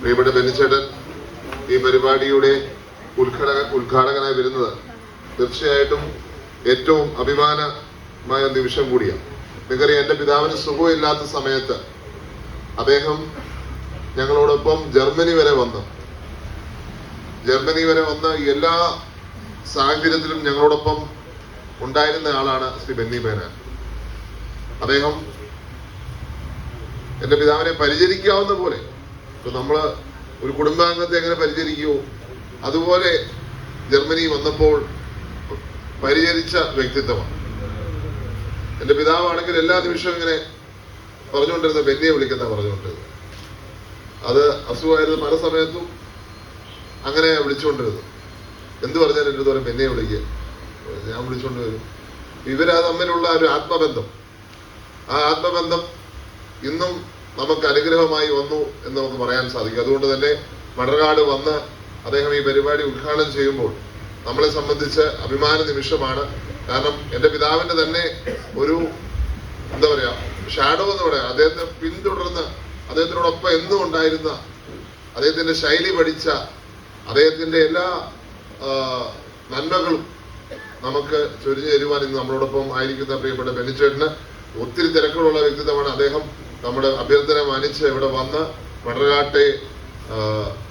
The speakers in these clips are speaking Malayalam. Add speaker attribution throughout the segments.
Speaker 1: പ്രിയപ്പെട്ട ബെന്നിച്ചേട്ടൻ ഈ പരിപാടിയുടെ ഉദ്ഘാടക ഉദ്ഘാടകനായി വരുന്നത് തീർച്ചയായിട്ടും ഏറ്റവും അഭിമാനമായ നിമിഷം കൂടിയാണ്. നിങ്ങൾക്കറിയാം എന്റെ പിതാവിന് സുഖമില്ലാത്ത സമയത്ത് അദ്ദേഹം ഞങ്ങളോടൊപ്പം ജർമ്മനി വരെ വന്ന്. ജർമ്മനി വരെ വന്ന് എല്ലാ സാഹചര്യത്തിലും ഞങ്ങളോടൊപ്പം ഉണ്ടായിരുന്ന ആളാണ് ശ്രീ ബെന്നി ബേനാൻ അദ്ദേഹം എന്റെ പിതാവിനെ പരിചരിക്കാവുന്ന പോലെ ഇപ്പൊ നമ്മൾ ഒരു കുടുംബാംഗത്തെ എങ്ങനെ പരിചരിക്കുമോ അതുപോലെ ജർമ്മനി വന്നപ്പോൾ പരിചരിച്ച വ്യക്തിത്വമാണ്. എന്റെ പിതാവാണെങ്കിൽ എല്ലാ നിമിഷവും ഇങ്ങനെ പറഞ്ഞുകൊണ്ടിരുന്ന ബെന്നിയെ വിളിക്കുന്ന പറഞ്ഞുകൊണ്ടിരുന്നത്. അത് അസുഖമായിരുന്നു പല സമയത്തും അങ്ങനെ വിളിച്ചുകൊണ്ടിരുന്നു എന്ത് പറഞ്ഞാലും അടുത്ത് പറയും ബെന്നിയെ വിളിക്കുക ഞാൻ വിളിച്ചുകൊണ്ട് വരും. ഇവരാ തമ്മിലുള്ള ഒരു ആത്മബന്ധം. ആ ആത്മബന്ധം ഇന്നും നമുക്ക് അനുഗ്രഹമായി വന്നു എന്ന് നമുക്ക് പറയാൻ സാധിക്കും. അതുകൊണ്ട് തന്നെ മണർകാട് വന്ന് അദ്ദേഹം ഈ പരിപാടി ഉദ്ഘാടനം ചെയ്യുമ്പോൾ നമ്മളെ സംബന്ധിച്ച് അഭിമാന നിമിഷമാണ്. കാരണം എന്റെ പിതാവിന്റെ തന്നെ ഒരു എന്താ പറയാ ഷാഡോ എന്ന് പറയാം. അദ്ദേഹത്തെ പിന്തുടർന്ന് അദ്ദേഹത്തിനോടൊപ്പം എന്നും ഉണ്ടായിരുന്ന അദ്ദേഹത്തിന്റെ ശൈലി പഠിച്ച അദ്ദേഹത്തിന്റെ എല്ലാ നന്മകളും നമുക്ക് ചൊരിഞ്ഞു തരുവാൻ ഇന്ന് നമ്മളോടൊപ്പം ആയിരിക്കുന്ന പ്രിയപ്പെട്ട ബെനിച്ചേട്ടന് ഒത്തിരി തിരക്കുകളുള്ള വ്യക്തിത്വമാണ് അദ്ദേഹം. നമ്മുടെ അഭ്യർത്ഥന മാനിച്ച് ഇവിടെ വന്ന് വടകാട്ടെ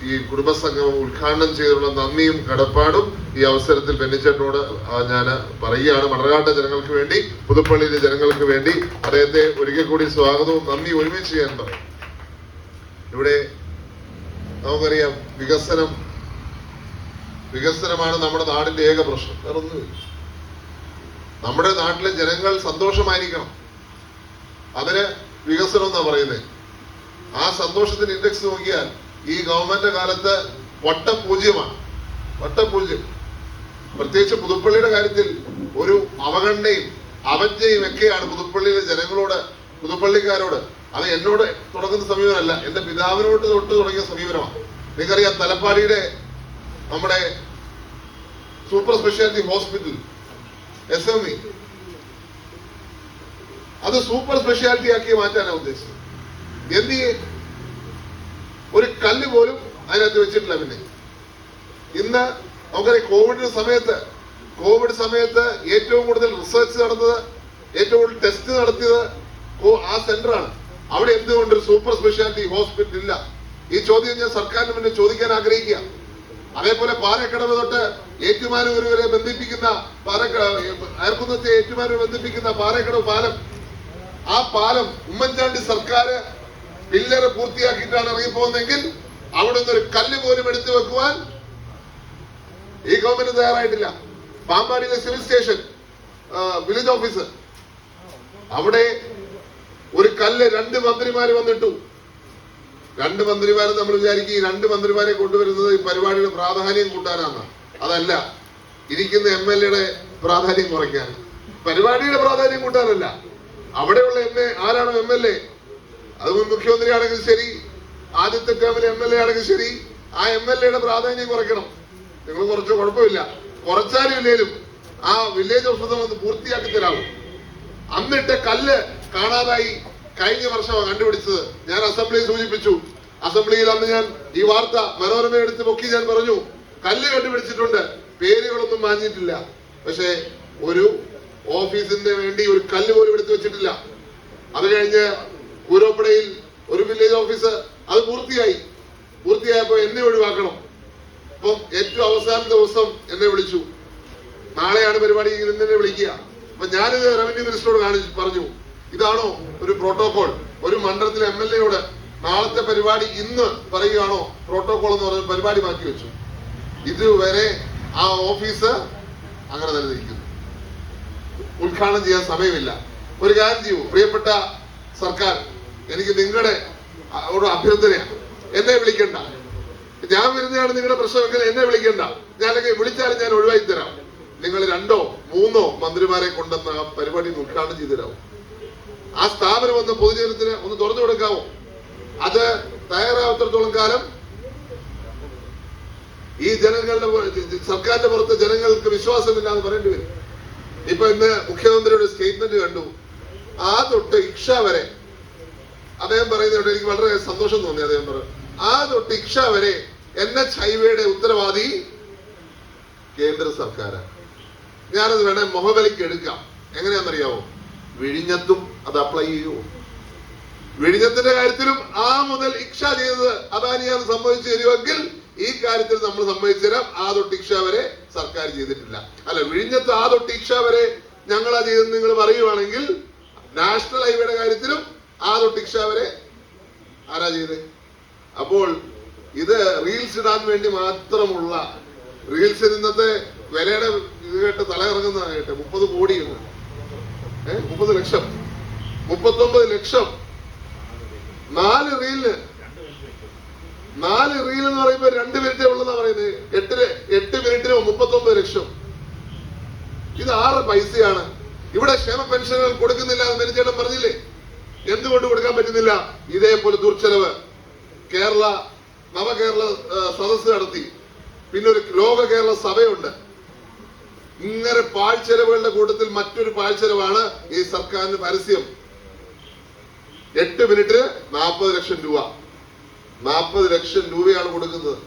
Speaker 1: ഈ കുടുംബസംഗമം ഉദ്ഘാടനം ചെയ്തുള്ള നന്ദിയും കടപ്പാടും ഈ അവസരത്തിൽ ബെന്നിച്ചേട്ടനോട് ഞാൻ പറയുകയാണ്. മണർകാട്ടെ ജനങ്ങൾക്ക് വേണ്ടി പുതുപ്പള്ളിയിലെ ജനങ്ങൾക്ക് വേണ്ടി അദ്ദേഹത്തെ ഒരിക്കൽ കൂടി സ്വാഗതവും നന്ദി ഒരുമിച്ച് ചെയ്യാൻ പറയും. ഇവിടെ നമുക്കറിയാം വികസനം വികസനമാണ് നമ്മുടെ നാടിന്റെ ഏക പ്രശ്നം. വേറെ നമ്മുടെ നാട്ടിലെ ജനങ്ങൾ സന്തോഷമായിരിക്കണം. അതിന് വികസനം എന്നാ പറയുന്നത് ആ സന്തോഷത്തിന് ഇൻഡെക്സ് നോക്കിയാൽ ഈ ഗവൺമെന്റ് കാലത്ത് വട്ടപൂജ്യമാണ് വട്ടപൂജ്യം പ്രത്യേകിച്ച് പുതുപ്പള്ളിയുടെ കാര്യത്തിൽ ഒരു അവഗണനയും അവജ്ഞയും ഒക്കെയാണ് പുതുപ്പള്ളിയിലെ ജനങ്ങളോട് പുതുപ്പള്ളിക്കാരോട്. അത് എന്നോട് തുടങ്ങുന്ന സമീപനമല്ല എന്റെ പിതാവിനോട് തൊട്ട് തുടങ്ങിയ സമീപനമാണ്. നിങ്ങൾക്കറിയാം തലപ്പാടിയുടെ നമ്മുടെ super speciality hospital S M E അത് സൂപ്പർ സ്പെഷ്യാലിറ്റി ആക്കി മാറ്റാനാണ് ഉദ്ദേശിച്ചത്. എന്ത് ഒരു കല്ല് പോലും അതിനകത്ത് വെച്ചിട്ടില്ല പിന്നെ. ഇന്ന് നമുക്കറിയാം കോവിഡിന്റെ സമയത്ത് കോവിഡ് സമയത്ത് ഏറ്റവും കൂടുതൽ റിസർച്ച് നടന്നത് ഏറ്റവും കൂടുതൽ ടെസ്റ്റ് നടത്തിയത് ആ സെന്ററാണ്. അവിടെ എന്തുകൊണ്ട് ഒരു സൂപ്പർ സ്പെഷ്യാലിറ്റി ഹോസ്പിറ്റൽ ഇല്ല ഈ ചോദ്യം ഞാൻ സർക്കാരിന് മുന്നിൽ ചോദിക്കാൻ ആഗ്രഹിക്കുക. അതേപോലെ പാലക്കടവ് തൊട്ട് ഏറ്റുമാനൂർ വരെ ബന്ധിപ്പിക്കുന്ന പാലക്ക അയർക്കുന്നത്തെ ഏറ്റുമാനൂർ ബന്ധിപ്പിക്കുന്ന പാലക്കടവ് പാലം ആ പാലം ഉമ്മൻചാണ്ടി സർക്കാർ പില്ലറ് പൂർത്തിയാക്കിയിട്ടാണ് ഇറങ്ങിപ്പോകുന്നതെങ്കിൽ അവിടെ നിന്ന് ഒരു കല്ല് പോലും എടുത്തു വെക്കുവാൻ ഈ ഗവൺമെന്റ് തയ്യാറായിട്ടില്ല. പാമ്പാടിയിലെ സിവിൽ സ്റ്റേഷൻ വില്ലേജ് ഓഫീസർ അവിടെ ഒരു കല്ല് രണ്ട് മന്ത്രിമാർ വന്നിട്ടു. രണ്ട് മന്ത്രിമാർ നമ്മൾ വിചാരിക്കും ഈ രണ്ട് മന്ത്രിമാരെ കൊണ്ടുവരുന്നത് ഈ പരിപാടിയുടെ പ്രാധാന്യം കൂട്ടാനാണ്. അതല്ല ഇരിക്കുന്ന എം എൽ എയുടെ പ്രാധാന്യം കുറയ്ക്കാൻ. പരിപാടിയുടെ പ്രാധാന്യം കൂട്ടാനല്ല. അവിടെയുള്ള എം എ ആരാണ് എം എൽ എ അത് മുൻ മുഖ്യമന്ത്രി ആണെങ്കിലും ശരി ആദ്യത്തെ ടേമിലെ എം എൽ എ ആണെങ്കിൽ ശരി ആ എം എൽ എയുടെ പ്രാധാന്യം കുറയ്ക്കണം. നിങ്ങൾ കുറച്ച് കുഴപ്പമില്ല. കുറച്ചാലും ഇല്ലേലും ആ വില്ലേജ് ഓഫീസർ ഒന്ന് പൂർത്തിയാക്കി തരാമോ അന്നിട്ട് കല്ല് കാണാതായി കഴിഞ്ഞ വർഷമാണ് കണ്ടുപിടിച്ചത്. ഞാൻ അസംബ്ലിയിൽ സൂചിപ്പിച്ചു. അസംബ്ലിയിൽ അന്ന് ഞാൻ ഈ വാർത്ത മനോരമ എടുത്ത് പൊക്കി ഞാൻ പറഞ്ഞു. കല്ല് കണ്ടുപിടിച്ചിട്ടുണ്ട്. പേരുകളൊന്നും മാഞ്ഞിട്ടില്ല. പക്ഷേ ഒരു ഓഫീസിന്റെ വേണ്ടി ഒരു കല്ല് പോലും എടുത്തു വെച്ചിട്ടില്ല. അത് കഴിഞ്ഞ് കൂരോപ്പടയിൽ ഒരു വില്ലേജ് ഓഫീസ് അത് പൂർത്തിയായി. പൂർത്തിയായപ്പോ എന്നെ ഒഴിവാക്കണം. അപ്പം ഏറ്റവും അവസാന ദിവസം എന്നെ വിളിച്ചു. നാളെയാണ് പരിപാടി എന്നെ വിളിക്കുക. അപ്പൊ ഞാനിത് റവന്യൂ മിനിസ്റ്ററോട് കാണിച്ചു പറഞ്ഞു. ഇതാണോ ഒരു പ്രോട്ടോകോൾ ഒരു മണ്ഡലത്തിലെ എം എൽ എയോട് നാളത്തെ പരിപാടി ഇന്ന് പറയുകയാണോ? പ്രോട്ടോകോൾ എന്ന് പറഞ്ഞ പരിപാടി മാറ്റി വെച്ചു. ഇതുവരെ ആ ഓഫീസ് അങ്ങനെ തന്നെ ഇരിക്കുന്നു ഉദ്ഘാടനം ചെയ്യാൻ സമയമില്ല. ഒരു കാര്യം ചെയ്യൂ. പ്രിയപ്പെട്ട സർക്കാർ എനിക്ക് നിങ്ങളുടെ ഒരു അഭ്യർത്ഥനയാണ്. എന്നെ വിളിക്കണ്ട. ഞാൻ വരുന്നതാണ് നിങ്ങളുടെ പ്രശ്നമെങ്കിൽ എന്നെ വിളിക്കണ്ട. ഞാൻ അല്ലെങ്കിൽ വിളിച്ചാലും ഞാൻ ഒഴിവാക്കി തരാം. നിങ്ങൾ രണ്ടോ മൂന്നോ മന്ത്രിമാരെ കൊണ്ടുവന്ന ആ പരിപാടി ഉദ്ഘാടനം ചെയ്തു തരാമോ ആ സ്ഥാപനം ഒന്ന് പൊതുജനത്തിന് ഒന്ന് തുറന്നു കൊടുക്കാമോ അത് തയ്യാറാവത്തോളം കാലം ഈ ജനങ്ങളുടെ സർക്കാരിന്റെ പുറത്ത് ജനങ്ങൾക്ക് വിശ്വാസമില്ലാന്ന് പറയേണ്ടി വരും. ഇപ്പൊ ഇന്ന് മുഖ്യമന്ത്രിയുടെ സ്റ്റേറ്റ്മെന്റ് കണ്ടു. ആ തൊട്ട് ഇക്ഷ വരെ അദ്ദേഹം പറയുന്നതോടെ എനിക്ക് വളരെ സന്തോഷം തോന്നി അദ്ദേഹം പറ ആ തൊട്ട് ഇക്ഷ വരെ എൻ എച്ച് ഹൈവേയുടെ ഉത്തരവാദി കേന്ദ്ര സർക്കാരാണ്. ഞാനത് വേണേ മുഖവിലയ്ക്ക് എടുക്കാം. എങ്ങനെയാണെന്നറിയാവോ? വിഴിഞ്ഞത്തും അത് അപ്ലൈ ചെയ്യുമോ വിഴിഞ്ഞത്തിന്റെ കാര്യത്തിലും ആ മുതൽ ഇക്ഷ ചെയ്തത് അദാനിയാണ് സംഭവിച്ചു തരുമെങ്കിൽ ഈ കാര്യത്തിൽ നമ്മൾ സംഭവിച്ചു തരാം. ആ തൊട്ട് ഇക്ഷ വരെ സർക്കാർ ചെയ്തിട്ടില്ല. അല്ല വിഴിഞ്ഞത്ത് ആ തൊട്ട് ഇക്ഷ വരെ ഞങ്ങളാ ചെയ്തെന്ന് നിങ്ങൾ പറയുവാണെങ്കിൽ നാഷണൽ ഹൈവേയുടെ കാര്യത്തിലും ആ തൊട്ട് ഇക്ഷ വരെ ആരാ ചെയ്ത്? അപ്പോൾ ഇത് റീൽസ് ഇടാൻ വേണ്ടി മാത്രമുള്ള റീൽസ് ഇന്നത്തെ വിലയുടെ ഇത് കേട്ട് തലകറങ്ങുന്ന കേട്ടെ മുപ്പത് കോടി ഏഹ് മുപ്പത് ലക്ഷം. മുപ്പത്തൊമ്പത് ലക്ഷം. നാല് റീലിന് നാല് റീൽ എന്ന് പറയുമ്പോ രണ്ട് മിനിറ്റേ ഉള്ളതാ പറയുന്നത് എട്ടിന് എട്ട് മിനിറ്റിന് മുപ്പത്തൊമ്പത് ലക്ഷം. ഇത് ആറ് പൈസയാണ്. ഇവിടെ ക്ഷേമ പെൻഷനുകൾ കൊടുക്കുന്നില്ല എന്ന് മെനിച്ചേട്ടൻ പറഞ്ഞില്ലേ? എന്തുകൊണ്ട് കൊടുക്കാൻ പറ്റുന്നില്ല? ഇതേപോലെ ദുർച്ചെലവ്. കേരള നവകേരള സദസ് നടത്തി. പിന്നെ ഒരു ലോക കേരള സഭയുണ്ട്. ഇങ്ങനെ പാഴ്ചെലവുകളുടെ കൂട്ടത്തിൽ മറ്റൊരു പാഴ്ചെലവാണ് ഈ സർക്കാരിന് പരസ്യം. എട്ട് മിനിറ്റ് നാൽപ്പത് ലക്ഷം രൂപ. നാൽപ്പത് ലക്ഷം രൂപയാണ് കൊടുക്കുന്നത്.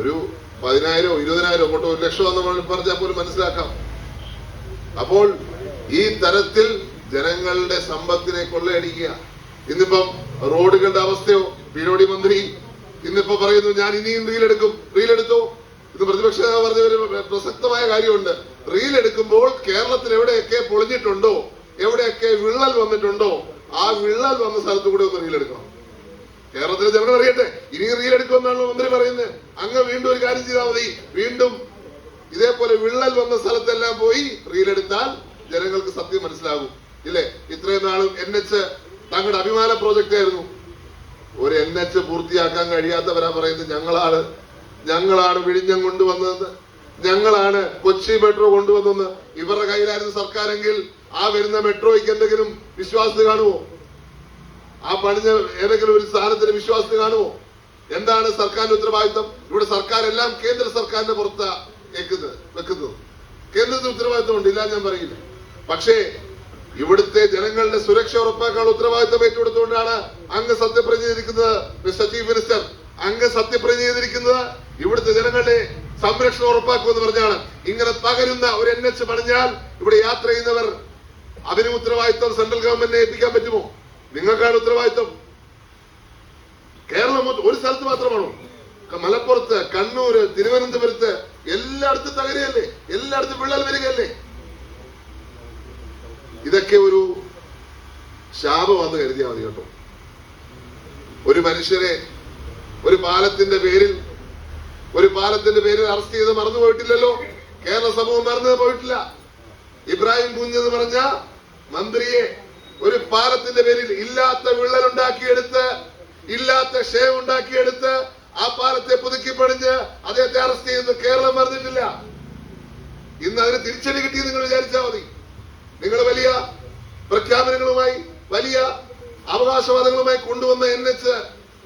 Speaker 1: ഒരു പതിനായിരോ ഇരുപതിനായിരോ അങ്ങോട്ടോ ഒരു ലക്ഷം എന്ന് പറഞ്ഞാൽ പോലും മനസ്സിലാക്കാം. അപ്പോൾ ഈ തരത്തിൽ ജനങ്ങളുടെ സമ്പത്തിനെ കൊള്ളയടിക്കുക. ഇന്നിപ്പം റോഡുകളുടെ അവസ്ഥയോ? പീരോടി മന്ത്രി ഇന്നിപ്പോ പറയുന്നു ഞാൻ ഇനിയും റീൽ എടുത്തു? ഇത് പ്രതിപക്ഷ നേതാവ് പറഞ്ഞ ഒരു പ്രസക്തമായ കാര്യമുണ്ട്. റീൽ എടുക്കുമ്പോൾ കേരളത്തിൽ എവിടെയൊക്കെ പൊളിഞ്ഞിട്ടുണ്ടോ? എവിടെയൊക്കെ വിള്ളൽ വന്നിട്ടുണ്ടോ? ആ വിള്ളൽ വന്ന സ്ഥലത്ത് കൂടെ ഒന്ന് റീൽ എടുക്കണം. കേരളത്തിലെ ജനങ്ങൾ അറിയട്ടെ. ഇനി റീൽ എടുക്കുമെന്നാണല്ലോ മന്ത്രി പറയുന്നത്. അങ്ങ് വീണ്ടും ഒരു കാര്യം ചെയ്താൽ മതി. വീണ്ടും ഇതേപോലെ വിള്ളൽ വന്ന സ്ഥലത്തെല്ലാം പോയി റീൽ എടുത്താൽ ജനങ്ങൾക്ക് സത്യം മനസ്സിലാകും. ഇല്ലേ? ഇത്രയും നാളും എൻ എച്ച് തങ്ങളുടെ അഭിമാന പ്രോജക്റ്റ് ആയിരുന്നു. ഒരു എൻ എച്ച് പൂർത്തിയാക്കാൻ കഴിയാത്തവരാ പറയുന്നത് ഞങ്ങളാണ്. ഞങ്ങളാണ് വിഴിഞ്ഞം കൊണ്ടുവന്നതെന്ന് ഞങ്ങളാണ് കൊച്ചി മെട്രോ കൊണ്ടുവന്നെന്ന് ഇവരുടെ കയ്യിലായിരുന്നു സർക്കാരെങ്കിൽ ആ വരുന്ന മെട്രോയ്ക്ക് എന്തെങ്കിലും വിശ്വാസത കാണുമോ? ആ പണിഞ്ഞ ഏതെങ്കിലും ഒരു സ്ഥാനത്തിന് വിശ്വാസത്തിന് കാണുമോ? എന്താണ് സർക്കാരിന്റെ ഉത്തരവാദിത്തം? ഇവിടെ സർക്കാർ എല്ലാം കേന്ദ്ര സർക്കാരിന്റെ പുറത്ത് വെക്കുന്നത്. കേന്ദ്രത്തിന് ഉത്തരവാദിത്തമുണ്ട് ഇല്ല ഞാൻ പറയില്ല. പക്ഷേ ഇവിടുത്തെ ജനങ്ങളുടെ സുരക്ഷ ഉറപ്പാക്കാനുള്ള ഉത്തരവാദിത്തം ഏറ്റെടുത്തുകൊണ്ടാണ് അങ്ങ് സത്യപ്രതിജ്ഞ ചെയ്തിരിക്കുന്നത് ചീഫ് മിനിസ്റ്റർ. അങ്ങ് സത്യപ്രതിജ്ഞ ചെയ്തിരിക്കുന്നത് ഇവിടുത്തെ ജനങ്ങളുടെ സംരക്ഷണം ഉറപ്പാക്കുമെന്ന് പറഞ്ഞാണ്. ഇങ്ങനെ തകരുന്ന ഒരു എൻ എച്ച് പണിഞ്ഞാൽ ഇവിടെ യാത്ര ചെയ്യുന്നവർ അതിന് ഉത്തരവാദിത്തം സെൻട്രൽ ഗവൺമെന്റിനെ ഏൽപ്പിക്കാൻ പറ്റുമോ? നിങ്ങൾക്കാണ് ഉത്തരവാദിത്തം കേരളം ഒരു സ്ഥലത്ത് മാത്രമാണോ? മലപ്പുറത്ത് കണ്ണൂര് തിരുവനന്തപുരത്ത് എല്ലായിടത്തും തകരുകയല്ലേ? എല്ലായിടത്തും വിള്ളൽ വരികയല്ലേ? ഇതൊക്കെ ഒരു ശാപമാണെന്ന് കരുതിയാൽ മതി കേട്ടോ. ഒരു മനുഷ്യരെ ഒരു പാലത്തിന്റെ പേരിൽ ഒരു പാലത്തിന്റെ പേരിൽ അറസ്റ്റ് ചെയ്ത് മറന്നു പോയിട്ടില്ലല്ലോ? കേരള സമൂഹം മറന്നു പോയിട്ടില്ല. ഇബ്രാഹിം കുഞ്ഞെന്ന് പറഞ്ഞ മന്ത്രിയെ ഒരു പാലത്തിന്റെ പേരിൽ ഇല്ലാത്ത വിള്ളൽ ഉണ്ടാക്കിയെടുത്ത് ഇല്ലാത്ത ഷേവ് ഉണ്ടാക്കിയെടുത്ത് ആ പാലത്തെ പുതുക്കി പണിഞ്ഞ് അദ്ദേഹത്തെ അറസ്റ്റ് ചെയ്യുന്നത് കേരളം പറഞ്ഞിട്ടില്ല ഇന്ന് അതിന് തിരിച്ചടി കിട്ടി നിങ്ങൾ വിചാരിച്ചാൽ മതി. നിങ്ങൾ വലിയ പ്രഖ്യാപനങ്ങളുമായി വലിയ അവകാശവാദങ്ങളുമായി കൊണ്ടുവന്ന എൻ എച്ച്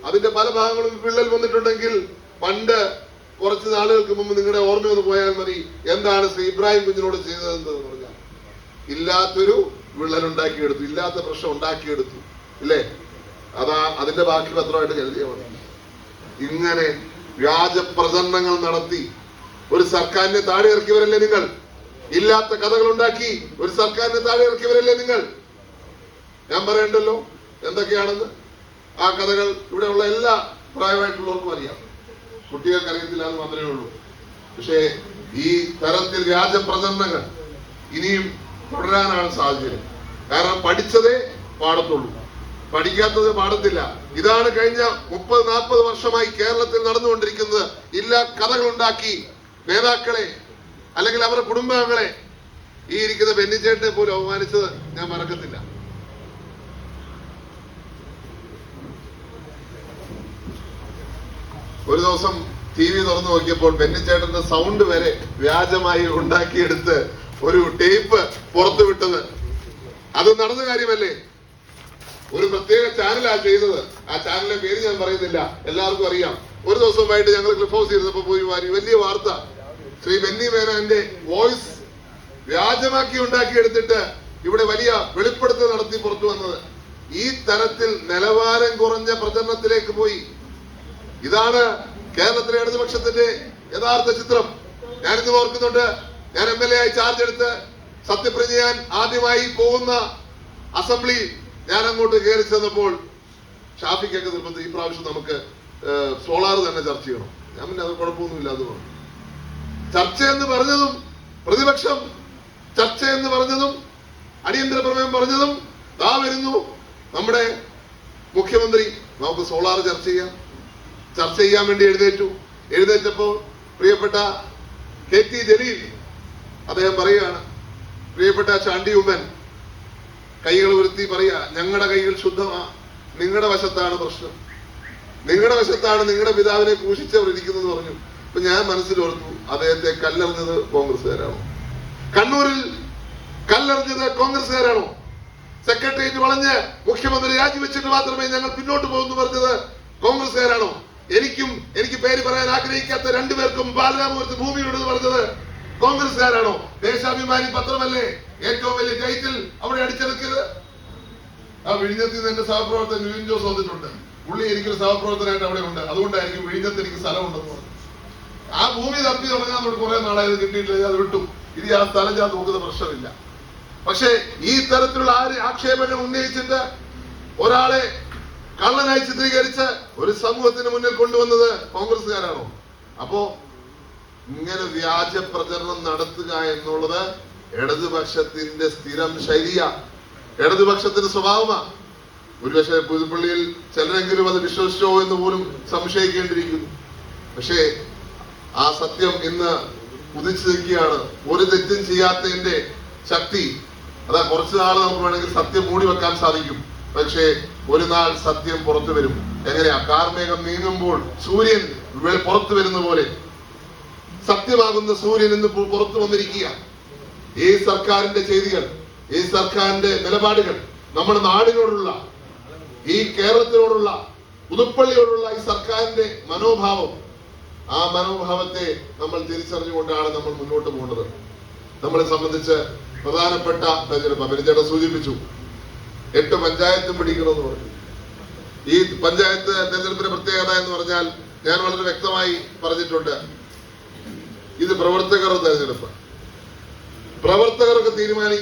Speaker 1: അതിന്റെ പല ഭാഗങ്ങളും വിള്ളൽ വന്നിട്ടുണ്ടെങ്കിൽ പണ്ട് കുറച്ച് നാളുകൾക്ക് മുമ്പ് നിങ്ങളുടെ ഓർമ്മ ഒന്ന് പോയാൽ മതി. എന്താണ് ശ്രീ ഇബ്രാഹിം കുഞ്ഞിനോട് ചെയ്തതെന്ന് പറഞ്ഞാൽ. ഇല്ലാത്തൊരു വിള്ളൽ ഉണ്ടാക്കിയെടുത്തു ഇല്ലാത്ത പ്രശ്നം ഉണ്ടാക്കിയെടുത്തു ഇല്ലേ? അതാ അതിന്റെ ബാക്കി പത്രമായിട്ട് കരുതിയാൽ ഇങ്ങനെ വ്യാജ പ്രചരണങ്ങൾ നടത്തി ഒരു സർക്കാരിനെ താഴെ ഇറക്കിയവരല്ലേ നിങ്ങൾ? ഇല്ലാത്ത കഥകൾ ഉണ്ടാക്കി ഒരു സർക്കാരിനെ താഴെ ഇറക്കിയവരല്ലേ നിങ്ങൾ? ഞാൻ പറയണ്ടല്ലോ എന്തൊക്കെയാണെന്ന്? ആ കഥകൾ ഇവിടെയുള്ള എല്ലാ പ്രായമായിട്ടുള്ളവർക്കും അറിയാം. കുട്ടികൾക്ക് അറിയത്തില്ല എന്ന് മാത്രമേ ഉള്ളൂ. പക്ഷേ ഈ തരത്തിൽ വ്യാജ പ്രചരണങ്ങൾ ഇനിയും തുടരാനാണ് സാഹചര്യം. കാരണം പഠിച്ചതേ പാടത്തുള്ളൂ. പഠിക്കാത്തത് പാടത്തില്ല. ഇതാണ് കഴിഞ്ഞ മുപ്പത് നാൽപ്പത് വർഷമായി കേരളത്തിൽ നടന്നുകൊണ്ടിരിക്കുന്നത്. ഇല്ല കഥകൾ ഉണ്ടാക്കി നേതാക്കളെ അല്ലെങ്കിൽ അവരുടെ കുടുംബാംഗങ്ങളെ ഈ ഇരിക്കുന്ന ബെന്നിച്ചേട്ടനെ പോലും അവമാനിച്ചത് ഞാൻ മറക്കത്തില്ല. ഒരു ദിവസം ടി വി തുറന്നു നോക്കിയപ്പോൾ ബെന്നിച്ചേട്ടന്റെ സൗണ്ട് വരെ വ്യാജമായി ഉണ്ടാക്കിയെടുത്ത് ഒരു ടേപ്പ് പുറത്തു വിട്ടത്. അത് നടന്ന കാര്യമല്ലേ? ഒരു പ്രത്യേക ചാനലാ ചെയ്തത്. ആ ചാനലിന്റെ പേര് ഞാൻ പറയുന്നില്ല. എല്ലാവർക്കും അറിയാം. ഒരു ദിവസമായിട്ട് ഞങ്ങൾ ക്ലിഫ് ഹൗസ് ഇരുന്നപ്പോ പോയി വാരി. വലിയ വാർത്ത. ശ്രീ ബെന്നി മേനോന്റെ വോയിസ് വ്യാജമാക്കി ഉണ്ടാക്കിയെടുത്തിട്ട് ഇവിടെ വലിയ വെളിപ്പെടുത്തൽ നടത്തി പുറത്തു വന്നത്. ഈ തരത്തിൽ നിലവാരം കുറഞ്ഞ പ്രചരണത്തിലേക്ക് പോയി. ഇതാണ് കേരളത്തിലെ ഇടതുപക്ഷത്തിന്റെ യഥാർത്ഥ ചിത്രം. ഞാനിന്ന് ഓർക്കുന്നുണ്ട് ഞാൻ എം എൽ എ ആയി ചാർജ് എടുത്ത് സത്യപ്രതിജ്ഞ ചെയ്യാൻ ആദ്യമായി പോകുന്ന അസംബ്ലി ഞാൻ അങ്ങോട്ട് കയറി ചെന്നപ്പോൾ ഷാഫിക്കൊക്കെ നിർബന്ധം ഈ പ്രാവശ്യം നമുക്ക് സോളാർ തന്നെ ചർച്ച ചെയ്യണം. ഞാൻ പിന്നെ അത് കുഴപ്പമൊന്നുമില്ല അത് പറഞ്ഞു. ചർച്ച എന്ന് പറഞ്ഞതും പ്രതിപക്ഷം ചർച്ച എന്ന് പറഞ്ഞതും അടിയന്തര പ്രമേയം പറഞ്ഞതും ദാ വരുന്നു. നമ്മുടെ മുഖ്യമന്ത്രി നമുക്ക് സോളാർ ചർച്ച ചെയ്യാം. ചർച്ച ചെയ്യാൻ വേണ്ടി എഴുന്നേറ്റു. എഴുന്നേറ്റപ്പോൾ പ്രിയപ്പെട്ട കെ ടി ജലീൽ അദ്ദേഹം പറയുകയാണ് പ്രിയപ്പെട്ട ചാണ്ടി ഉമ്മൻ കൈകൾ ഉരുത്തി പറയാ ഞങ്ങളുടെ കൈകൾ ശുദ്ധമാ നിങ്ങളുടെ വശത്താണ് പ്രശ്നം. നിങ്ങളുടെ വശത്താണ് നിങ്ങളുടെ പിതാവിനെ ക്രൂശിച്ചവർ ഇരിക്കുന്നത് പറഞ്ഞു. അപ്പൊ ഞാൻ മനസ്സിലോർത്തു അദ്ദേഹത്തെ കല്ലെറിഞ്ഞത് കോൺഗ്രസ്സുകാരാണോ? കണ്ണൂരിൽ കല്ലെറിഞ്ഞത് കോൺഗ്രസ്സുകാരാണോ? സെക്രട്ടേറിയറ്റ് വളഞ്ഞ് മുഖ്യമന്ത്രി രാജിവെച്ചിട്ട് മാത്രമേ ഞങ്ങൾ പിന്നോട്ട് പോകുന്നു പറഞ്ഞത് കോൺഗ്രസ്സുകാരാണോ? എനിക്കും എനിക്ക് പേര് പറയാൻ ആഗ്രഹിക്കാത്ത രണ്ടുപേർക്കും ബാലരാമപുരത്ത് ഭൂമിയുണ്ടെന്ന് പറഞ്ഞത് കോൺഗ്രസ്സുകാരാണോ? ദേശാഭിമാനി പത്രമല്ലേ? ഏറ്റവും വലിയ ടൈറ്റിൽ അവിടെ അടിച്ചെടുക്കരുത്. ആ വിഴിഞ്ഞത്തിൽ നിന്ന് എന്റെ സഹപ്രവർത്തകൻ ലിവിൻ ജോസ് വന്നിട്ടുണ്ട്. പുള്ളി എനിക്കൊരു സഹപ്രവർത്തനായിട്ട് അവിടെ ഉണ്ട്. അതുകൊണ്ടായിരിക്കും വിഴിഞ്ഞത്ത് എനിക്ക് സ്ഥലമുണ്ടെന്ന് പറഞ്ഞു ആ ഭൂമി തപ്പി തുടങ്ങാൻ നമ്മൾ കുറെ നാളായത് കിട്ടിയിട്ടില്ല. അത് വിട്ടു. ഇനി ആ സ്ഥലം ഞാൻ നോക്കുന്ന പ്രശ്നമില്ല. പക്ഷേ ഈ തരത്തിലുള്ള ആര് ആക്ഷേപങ്ങൾ ഉന്നയിച്ചിട്ട് ഒരാളെ കള്ളനായി ചിത്രീകരിച്ച് ഒരു സമൂഹത്തിന് മുന്നിൽ കൊണ്ടുവന്നത് കോൺഗ്രസ്സുകാരാണോ? അപ്പോ ഇങ്ങനെ വ്യാജ പ്രചരണം നടത്തുക എന്നുള്ളത് ഇടതുപക്ഷത്തിന്റെ സ്ഥിരം ശൈലിയ. ഇടതുപക്ഷത്തിന്റെ സ്വഭാവമാ. ഒരുപക്ഷെ പുതുപ്പള്ളിയിൽ ചിലരെങ്കിലും അത് വിശ്വസിച്ചോ എന്ന് പോലും സംശയിക്കേണ്ടിയിരിക്കുന്നു. പക്ഷേ ആ സത്യം ഇന്ന് ഉദിച്ചു നിൽക്കുകയാണ്. ഒരു തെറ്റും ചെയ്യാത്തതിന്റെ ശക്തി. അതാ കുറച്ചു നാൾ നമുക്ക് വേണമെങ്കിൽ സത്യം മൂടി വെക്കാൻ സാധിക്കും. പക്ഷേ ഒരു നാൾ സത്യം പുറത്തു വരും. എങ്ങനെയാ? കാർമേഘം നീങ്ങുമ്പോൾ സൂര്യൻ പുറത്തു വരുന്ന പോലെ. സത്യമാകുന്ന സൂര്യൻ ഇന്ന് പുറത്തു വന്നിരിക്കുക ഈ സർക്കാരിന്റെ ചെയ്തികൾ ഈ സർക്കാരിന്റെ നിലപാടുകൾ നമ്മുടെ നാടിനോടുള്ള ഈ കേരളത്തിനോടുള്ള പുതുപ്പള്ളിയോടുള്ള ഈ സർക്കാരിന്റെ മനോഭാവം ആ മനോഭാവത്തെ നമ്മൾ തിരിച്ചറിഞ്ഞുകൊണ്ടാണ് നമ്മൾ മുന്നോട്ട് പോകുന്നത്. നമ്മളെ സംബന്ധിച്ച് പ്രധാനപ്പെട്ട തെരഞ്ഞെടുപ്പ് അഭിനന്ദനം സൂചിപ്പിച്ചു. എട്ട് പഞ്ചായത്തും പിടിക്കണമെന്ന് പറഞ്ഞു. ഈ പഞ്ചായത്ത് തെരഞ്ഞെടുപ്പിന്റെ പ്രത്യേകത എന്ന് പറഞ്ഞാൽ ഞാൻ വളരെ വ്യക്തമായി പറഞ്ഞിട്ടുണ്ട്. ഇത് പ്രവർത്തകരുടെ തെരഞ്ഞെടുപ്പ് പ്രവർത്തകർക്ക് തീരുമാനിക്കും.